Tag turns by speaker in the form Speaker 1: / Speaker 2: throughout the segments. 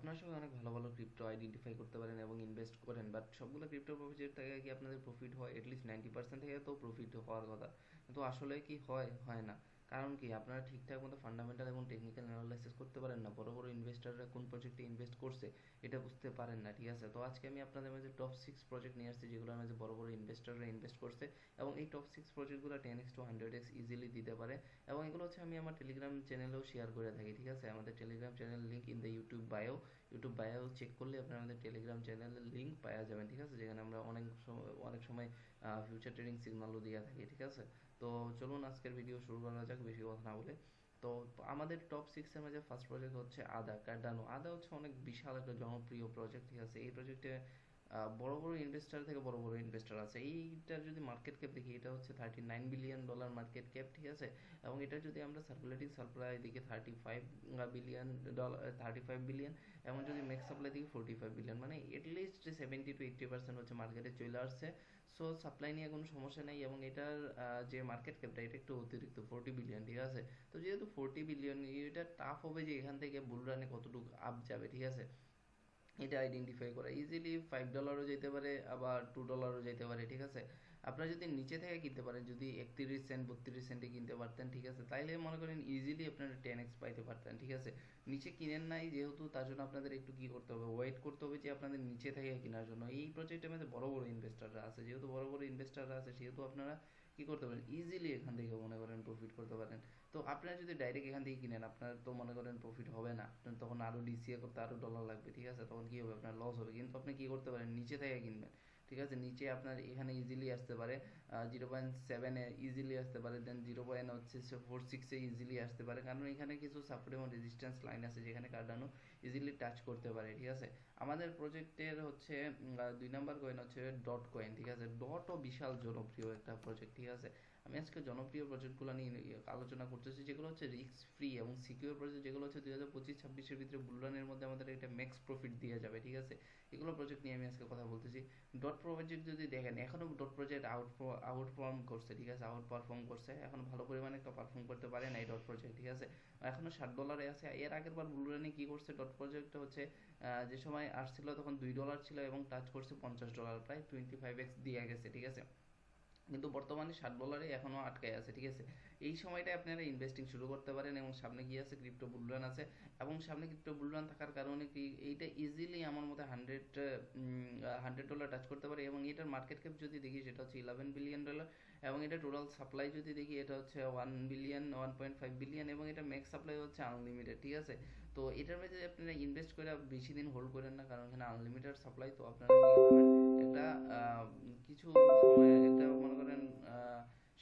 Speaker 1: আপনার সঙ্গে অনেক ভালো ভালো ক্রিপ্টো আইডেন্টিফাই করতে পারেন এবং ইনভেস্ট করেন বাট সবগুলো ক্রিপ্টো প্রফিটের থেকে কি আপনাদের প্রফিট হয়? এটলিস্ট নাইনটি পার্সেন্ট থেকে তো প্রফিট হওয়ার কথা। কিন্তু আসলে কি হয়? হয় না। কারণ কি? আপনারা ঠিকঠাক মতো ফান্ডামেন্টাল এবং টেকনিক্যাল অ্যানালাইসিস করতে পারেন না। বড় বড় ইনভেস্টাররা কোন প্রজেক্টে ইনভেস্ট করছে, এটা বুঝতে পারেন না, ঠিক আছে? তো আজকে আমি আপনাদের মাঝে টপ সিক্স প্রজেক্ট নিয়ে আসছি, যেগুলোর মাঝে বড় বড় ইনভেস্টাররা ইনভেস্ট করছে এবং এই টপ সিক্স প্রজেক্টগুলো ten x two hundred x easily দিতে পারে এবং এগুলো হচ্ছে আমি আমার টেলিগ্রাম চ্যানেলেও শেয়ার করে থাকি, ঠিক আছে? আমাদের Telegram channel link in the YouTube bio YouTube bio check করলে আপনারা আমাদের টেলিগ্রাম চ্যানেলের লিঙ্ক পাওয়া যাবেন, ঠিক আছে? যেখানে আমরা অনেক সময় অনেক সময় ফিউচার ট্রেডিং সিগনালও দিয়ে থাকি, ঠিক আছে? তো চলুন আজকের ভিডিও শুরু করা যাক, বেশি কথা না বলে। তো আমাদের টপ সিক্সের মাঝে ফার্স্ট প্রজেক্ট হচ্ছে আদা কার্ডানো আদা হচ্ছে অনেক বিশাল একটা জনপ্রিয় প্রজেক্ট ঠিক আছে? এই প্রজেক্টে বড় বড় ইনভেস্টার থেকে বড় বড় ইনভেস্টার আছে। এইটার যদি মার্কেট ক্যাপ দেখি, এটা হচ্ছে thirty nine billion dollar market cap ঠিক আছে? এবং এটা যদি আমরা সার্কুলেটিং সাপ্লাই দিকে thirty five billion dollar thirty five billion এবং যদি মেক্স সাপ্লাই দিকে ফোর্টি ফাইভ বিলিয়ন মানে at least seventy to eighty percent হচ্ছে মার্কেটে চলে আসছে। সো সাপ্লাই নিয়ে কোনো সমস্যা নেই, এবং এটার যে মার্কেট ক্যাপটা এটা একটু অতিরিক্ত ফোর্টি বিলিয়ন ঠিক আছে? তো যেহেতু ফোর্টি বিলিয়ন এটা টাফ হবে যে এখান থেকে বুল রানে কতটুকু আপ যাবে, ঠিক আছে? এটা আইডেন্টিফাই করা। ইজিলি ফাইভ ডলারও যেতে পারে, আবার টু ডলারও যেতে পারে, ঠিক আছে? আপনারা যদি নিচে থেকে কিনতে পারেন, যদি একত্রিশ সেন্ট বত্রিশ সেন্টে কিনতে পারতেন, ঠিক আছে? তাইলে মনে করেন ইজিলি আপনারা টেন এক্স পাইতে পারতেন, ঠিক আছে? নিচে কিনেন নাই যেহেতু, তার জন্য আপনাদের একটু কি করতে হবে? ওয়েট করতে হবে যে আপনাদের নিচে থেকে কেনার জন্য। এই প্রজেক্টের মধ্যে বড় বড় ইনভেস্টাররা আছে। যেহেতু বড় বড় ইনভেস্টাররা আছে, সেহেতু আপনারা কি করতে পারেন? ইজিলি এখান থেকে মনে করেন প্রফিট করতে পারেন। তো আপনারা যদি ডাইরেক্ট এখান থেকে কিনেন, আপনার তো মনে করেন প্রফিট হবে না। তখন আরও ডিসিএ করতে আরও ডলার লাগবে, ঠিক আছে? তখন কি হবে? আপনার লস হবে। কিন্তু আপনি কি করতে পারেন? নিচে থেকে কিনবেন। ঠিক আছে? নিচে আপনার এখানে ইজিলি আসতে পারে জিরো পয়েন্ট সেভেনে ইজিলি আসতে পারে দেন জিরো পয়েন্ট হচ্ছে ফোর সিক্সে ইজিলি আসতে পারে। কারণ এখানে কিছু সাপোর্ট এবং রেজিস্ট্যান্স লাইন আছে যেখানে কার্ডানো ইজিলি টাচ করতে পারে, ঠিক আছে? আমাদের প্রজেক্টের হচ্ছে দুই নাম্বার কয়েন হচ্ছে ডট কয়েন ঠিক আছে? ডটও বিশাল জনপ্রিয় একটা প্রজেক্ট ঠিক আছে? আমি আজকে জনপ্রিয় প্রজেক্টগুলো নিয়ে আলোচনা করতেছি, যেগুলো হচ্ছে রিস্ক ফ্রি এবং সিকিউর প্রজেক্ট যেগুলো হচ্ছে দুই হাজার পঁচিশ, ছাব্বিশের ভিতরে বুলরানের মধ্যে আমাদের একটা ম্যাক্স প্রফিট দিয়ে যাবে, ঠিক আছে? এগুলো প্রজেক্ট নিয়ে আমি আজকে কথা বলতেছি। ডট প্রজেক্ট যদি দেখেন এখনও ডট প্রজেক্ট আউট আউটফর্ম করছে, ঠিক আছে? আউট পারফর্ম করছে, এখন ভালো পরিমাণে একটা পারফর্ম করতে পারে না এই ডট প্রজেক্ট ঠিক আছে? এখনও ষাট ডলারে আছে। এর আগের বার বুলরানে কি করছে? ডট প্রজেক্টটা হচ্ছে যে সময় আসছিল তখন দুই ডলার ছিল এবং টাচ করছে পঞ্চাশ ডলার প্রায় টোয়েন্টি ফাইভ এক্স দিয়ে গেছে, ঠিক আছে? কিন্তু বর্তমানে ষাট এ এখনও আটকায় আছে ঠিক আছে? এই সময়টায় আপনারা ইনভেস্টিং শুরু করতে পারেন এবং সামনে গিয়ে আছে ক্রিপ্টো বুলরান আছে এবং সামনে ক্রিপ্টো বুলরান থাকার কারণে কি এইটা ইজিলি আমার মতে হান্ড্রেড হান্ড্রেড ডলার টাচ করতে পারে এবং এটার মার্কেট ক্যাপ যদি দেখি সেটা হচ্ছে ইলেভেন বিলিয়ন ডলার এবং এটা টোটাল সাপ্লাই যদি দেখি এটা হচ্ছে one billion one point five billion এবং এটা ম্যাক্স সাপ্লাই হচ্ছে আনলিমিটেড ঠিক আছে? তো এটার মধ্যে আপনারা ইনভেস্ট করে বেশি দিন হোল্ড করেন না কারণ এখানে আনলিমিটেড সাপ্লাই তো আপনারা একটা কিছু সময় একটা মনে করেন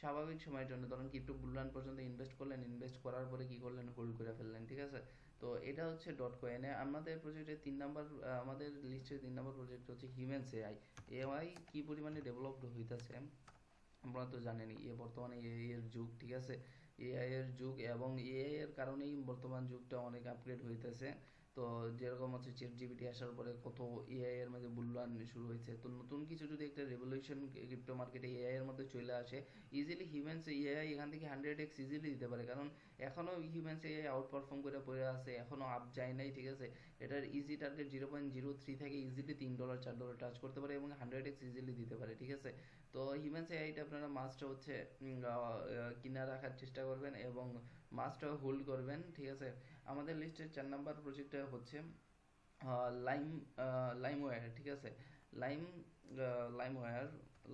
Speaker 1: স্বাভাবিক সময়ের জন্য। ধরুন ক্রিপ্টো বুলরান পর্যন্ত ইনভেস্ট করলেন ইনভেস্ট করার পরে কি করলেন? হোল্ড করে ফেললেন, ঠিক আছে? তো এটা হচ্ছে ডট কয়েনে আমাদের প্রজেক্টের তিন নাম্বার আমাদের লিস্টের তিন নাম্বার প্রজেক্ট হচ্ছে হিউম্যানস এআই এআই কি পরিমাণে ডেভেলপড হইতেছে? আমরা তো জানেনই এ বর্তমানে এআই এর যুগ, ঠিক আছে? এআই এর যুগ এবং এআই এর কারণেই বর্তমান যুগটা অনেক আপগ্রেড হইতেছে। তো যেরকম হচ্ছে চেট জিবিটি আসার পরে কত এআই এর মধ্যে মূল্যায়ন শুরু হয়েছে। তো নতুন কিছু যদি একটা রেভলিউশন ক্রিপ্টো মার্কেটে এআই এর মধ্যে চলে আসে ইজিলি হিউম্যানস এআই এখান থেকে হান্ড্রেড এক্স ইজিলি দিতে পারে। কারণ এখনও হিউম্যানস এআই আউট পারফর্ম করে পড়ে আছে এখনও আপ যায় নাই, ঠিক আছে? এটার easy target zero point zero three থেকে ইজিলি তিন ডলার চার ডলার টাচ করতে পারে এবং হান্ড্রেড এক্স ইজিলি দিতে পারে, ঠিক আছে? তো হিউম্যানস এআইটা আপনারা মাস্ট হচ্ছে কিনা রাখার চেষ্টা করবেন এবং মাস্ট হোল্ড করবেন, ঠিক আছে? আমাদের লিস্টের চার নাম্বার প্রজেক্টটা হচ্ছে লাইম লাইম ওয়্যার ঠিক আছে? লাইম লাইম ওয়্যার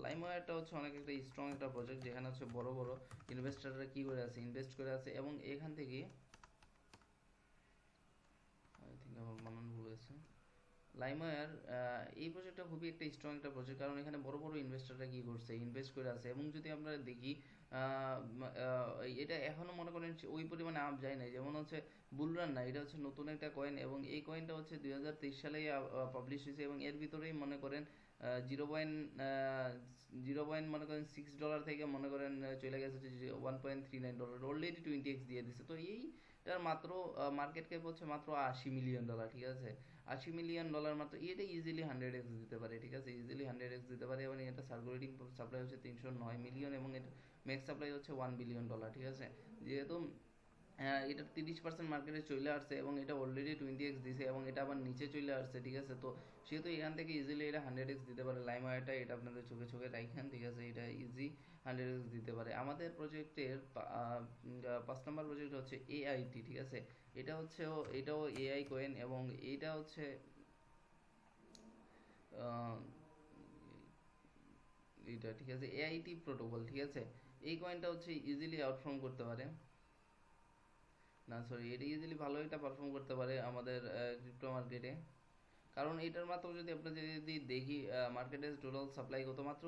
Speaker 1: লাইম ওয়্যারটা হচ্ছে অনেক একটা স্ট্রং একটা প্রজেক্ট যেখানে হচ্ছে বড় বড় ইনভেস্টাররা কি করে আছে ইনভেস্ট করে আছে এবং এখান থেকে আই থিঙ্ক আমার বানান ভুল হয়েছে। লাইমওয়্যার এই প্রজেক্টটা খুবই একটা স্ট্রং একটা প্রজেক্ট কারণ এখানে বড় বড় ইনভেস্টাররা কি করছে ইনভেস্ট করে আছে এবং যদি আমরা দেখি এটা এখনও মনে করেন ওই পরিমাণে আপ যায় নাই। যেমন হচ্ছে বুলরান না, এটা হচ্ছে নতুন একটা কয়েন এবং এই কয়েনটা হচ্ছে দুই হাজার তেইশ সালেই পাবলিশ হয়েছে এবং এর ভিতরেই মনে করেন জিরো পয়েন্ট জিরো পয়েন্ট মনে করেন সিক্স ডলার থেকে মনে করেন চলে গেছে one point three nine dollar already twenty x দিয়ে দিচ্ছে তো এইটার মাত্র মার্কেট ক্যাপ হচ্ছে মাত্র আশি মিলিয়ন ডলার ঠিক আছে? আশি মিলিয়ন ডলার মাত্র এটা ইজিলি হান্ড্রেড এক্স দিতে পারে, ঠিক আছে? ইজিলি হান্ড্রেড এক্স দিতে পারে এবং এটা সার্কুলেটিং সাপ্লাই হচ্ছে তিনশো নয় মিলিয়ন এবং এটা ম্যাক্স সাপ্লাই হচ্ছে ওয়ান বিলিয়ন ডলার ঠিক আছে? যেহেতু এটা তিরিশ পার্সেন্ট মার্কেটে চলে আসছে এবং এটা অলরেডি টোয়েন্টি এক্স দিছে এবং এটা আবার নিচে চলে আসছে, ঠিক আছে? তো সেহেতু এখান থেকে ইজিলি এটা হান্ড্রেড এক্স দিতে পারে। লাইম ওয়ারটা এটা আপনাদের চোখে চোখে রাখেন ঠিক আছে? এটা ইজি হান্ড্রেড এক্স দিতে পারে। আমাদের প্রজেক্টের পাঁচ নম্বর প্রজেক্ট হচ্ছে এআইটি ঠিক আছে? এটা হচ্ছে এটাও এআই কয়েন এবং এটা হচ্ছে এটা, ঠিক আছে? এআইটি প্রোটোকল ঠিক আছে? এই কয়েনটা হচ্ছে ইজিলি আউটফর্ম করতে পারে। না সরি এটা ইজিলি ভালো একটা পারফর্ম করতে পারে আমাদের ক্রিপ্টো মার্কেটে কারণ এটার মাত্র যদি আমরা যদি দেখি মার্কেটে টোটাল সাপ্লাই কত? মাত্র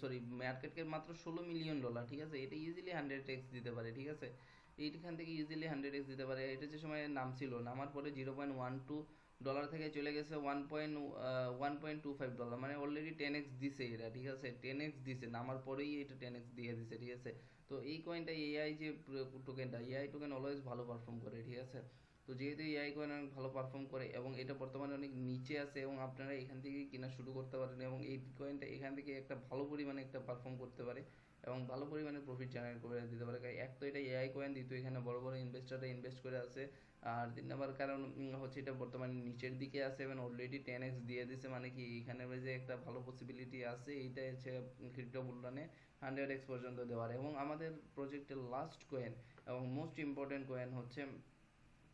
Speaker 1: সরি মার্কেটকে মাত্র ষোলো মিলিয়ন ডলার ঠিক আছে? এটা ইজিলি হান্ড্রেড এক্স দিতে পারে, ঠিক আছে? এইখান থেকে ইজিলি হান্ড্রেড এক্স দিতে পারে। এটা যে সময় নাম ছিল নামার পরে zero point one two dollar থেকে চলে গেছে one point one point two five dollar মানে অলরেডি টেন এক্স দিছে এরা, ঠিক আছে? টেন এক্স দিছে, নামার পরেই এটা টেন এক্স দিয়ে দিছে, ঠিক আছে? তো এই কয়েনটা এআই যে টোকেনটা এআই টোকেন অলওয়েজ ভালো পারফর্ম করে, ঠিক আছে? তো যেহেতু এআই কয়েন অনেক ভালো পারফর্ম করে এবং এটা বর্তমানে অনেক নিচে আছে এবং আপনারা এখান থেকে কেনা শুরু করতে পারেন এবং এই কয়েনটা এখান থেকে একটা ভালো পরিমাণে একটা পারফর্ম করতে পারে এবং ভালো পরিমাণে প্রফিট জেনারেট করে দিতে পারে। এক তো এটা এআই কয়েন দ্বিতীয় এখানে বড় বড় ইনভেস্টাররা ইনভেস্ট করে আছে। আর তিন নম্বর কারণ হচ্ছে এটা বর্তমানে নিচের দিকে আছে এবং অলরেডি টেন এক্স দিয়ে দিছে মানে কি এখানে যে একটা ভালো পসিবিলিটি আছে এইটা হচ্ছে ক্রিপ্টো বুলরানে হান্ড্রেড এক্স পর্যন্ত দেওয়ার। এবং আমাদের প্রজেক্টের লাস্ট কয়েন এবং মোস্ট ইম্পর্টেন্ট কয়েন হচ্ছে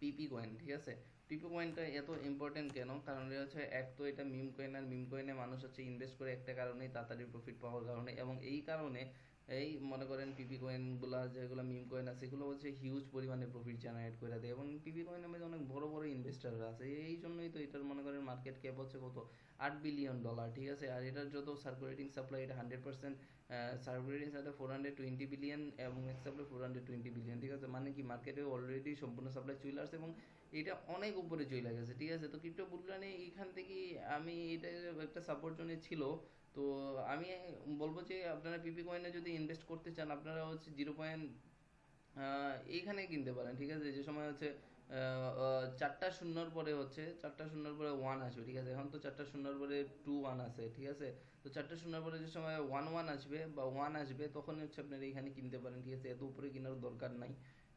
Speaker 1: পিপি কয়েন ঠিক আছে? পিপি কয়েনটা এত ইম্পর্টেন্ট কেন? কারণ হচ্ছে এক তো এটা মিম কয়েন আর মিম কয়েনে মানুষ হচ্ছে ইনভেস্ট করে একটা কারণেই তাড়াতাড়ি প্রফিট পাওয়ার কারণে এবং এই কারণে এই মনে করেন পিপি কয়েনগুলো যেগুলো মিম কয়েন আছে, এগুলো হচ্ছে হিউজ পরিমাণে প্রফিট জেনারেট করে দেয়। এবং পিপি কয়েনের মধ্যে অনেক বড় বড় ইনভেস্টাররা আছে। এই জন্যই তো এটার মনে করেন মার্কেট ক্যাপ হচ্ছে কত? আট বিলিয়ন ডলার ঠিক আছে? আর এটার যত সার্কুলেটিং সাপ্লাই এটা hundred percent circulating supply four hundred twenty billion এবং next supply four hundred twenty billion ঠিক আছে? মানে কি মার্কেটে অলরেডি সম্পূর্ণ সাপ্লাই চলে আসছে এবং এটা অনেক উপরে চলে গেছে, ঠিক আছে? তো ক্রিপ্টো বুলরানে এইখান থেকে আমি এটা একটা সাপোর্ট জোনে ছিল তো আমি বলব যে আপনারা পিপি কয়েনে যদি ইনভেস্ট করতে চান, আপনারা হচ্ছে জিরো পয়েন্ট এইখানে কিনতে পারেন, ঠিক আছে? যে সময় হচ্ছে চারটা শূন্যর পরে হচ্ছে, চারটা শূন্যর পরে ওয়ান আসবে, ঠিক আছে? এখন তো চারটা শূন্যর পরে টু ওয়ান আছে, ঠিক আছে? তো চারটা শূন্যর পরে যে সময় ওয়ান ওয়ান আসবে বা ওয়ান আসবে তখন হচ্ছে আপনারা এখানে কিনতে পারেন, ঠিক আছে? এত উপরে কেনার দরকার নাই।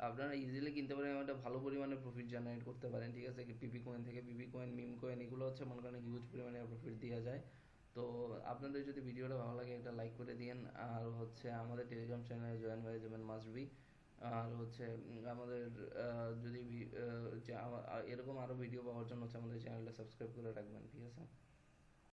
Speaker 1: আপনারা ইজিলি কিনতে পারেন, এবং একটা ভালো পরিমাণে প্রফিট জেনারেট করতে পারেন, ঠিক আছে? পিপি কয়েন থেকে পিপি কয়েন মিম কয়েন এগুলো হচ্ছে মনে করেন হিউজ পরিমাণে প্রফিট দেওয়া যায়। তো আপনাদের যদি ভিডিওটা ভালো লাগে একটা লাইক করে দিন আর হচ্ছে আমাদের টেলিগ্রাম চ্যানেলে জয়েন হয়ে যাবেন মাস্ট বি আর হচ্ছে আমাদের যদি এরকম আরও ভিডিও পাওয়ার জন্য হচ্ছে আমাদের চ্যানেলটা সাবস্ক্রাইব করে রাখবেন, ঠিক আছে?